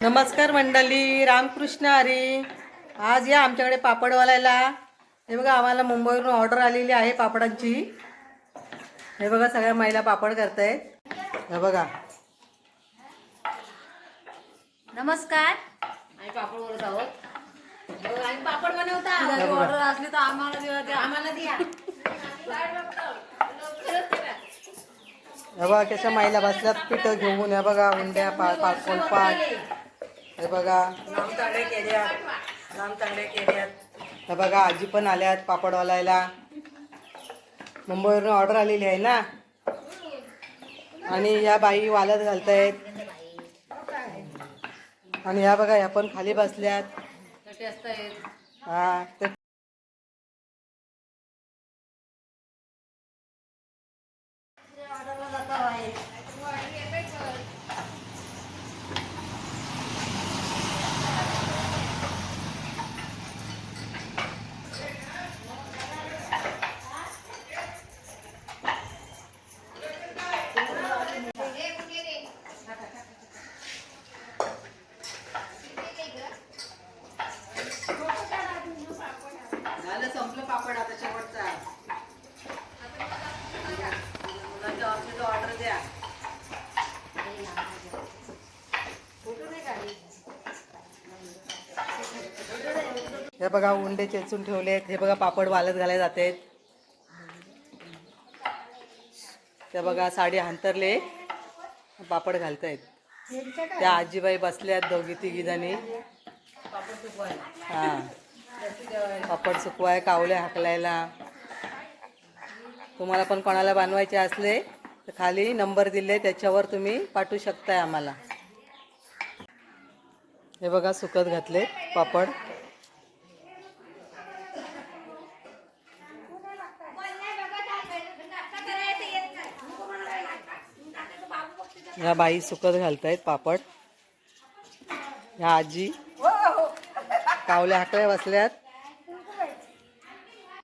नमस्कार मंडळी रामकृष्ण हरी. आज या आमच्याकडे पापड वालायला हे बघा आम्हाला मुंबईवरून ऑर्डर आलेली आहे पापडांची. हे बघा सगळ्या महिला पापड करतायत. हे बघा. नमस्कार. आम्ही पापड बोलत आहोत. बघा, आम्ही पापड बनवता. हे. ऑर्डर असली तर आम्हाला द्या द्या. आम्हाला द्या. हे बघा कशा महिला बसल्यात पिठं घेऊन. हे बघा उंड्या पा पा पोलपाट हे बघा. रामतांडे केल्यात. रामतांडे केल्यात. हे बघा आजी पण आल्यात पापड वालायला. मुंबईवरून ऑर्डर आलेली आहे ना? आणि या बाई वालत घालतायत. आणि ह्या बघा ह्या पण खाली बसल्यात. हा ते हे बघा उंडे चेचून ठेवलेत हे बघा पापड वालत घालाय जाते ते बघा साडी हांतरले. पापड घालतायत त्या आजीबाई बसल्यात दोघी तिघी जणी. हा. पापड सुकवाय कावले हाकलायला. तुम्हाला पण कोणाला बनवायचे असले तर खाली नंबर दिले त्याच्यावर तुम्ही पाठवू शकताय आम्हाला. हे बघा सुकत घातले पापड. ह्या बाई सुकत घालतायत पापड. ह्या आजी. कावल्या हाकल्या बसल्यात.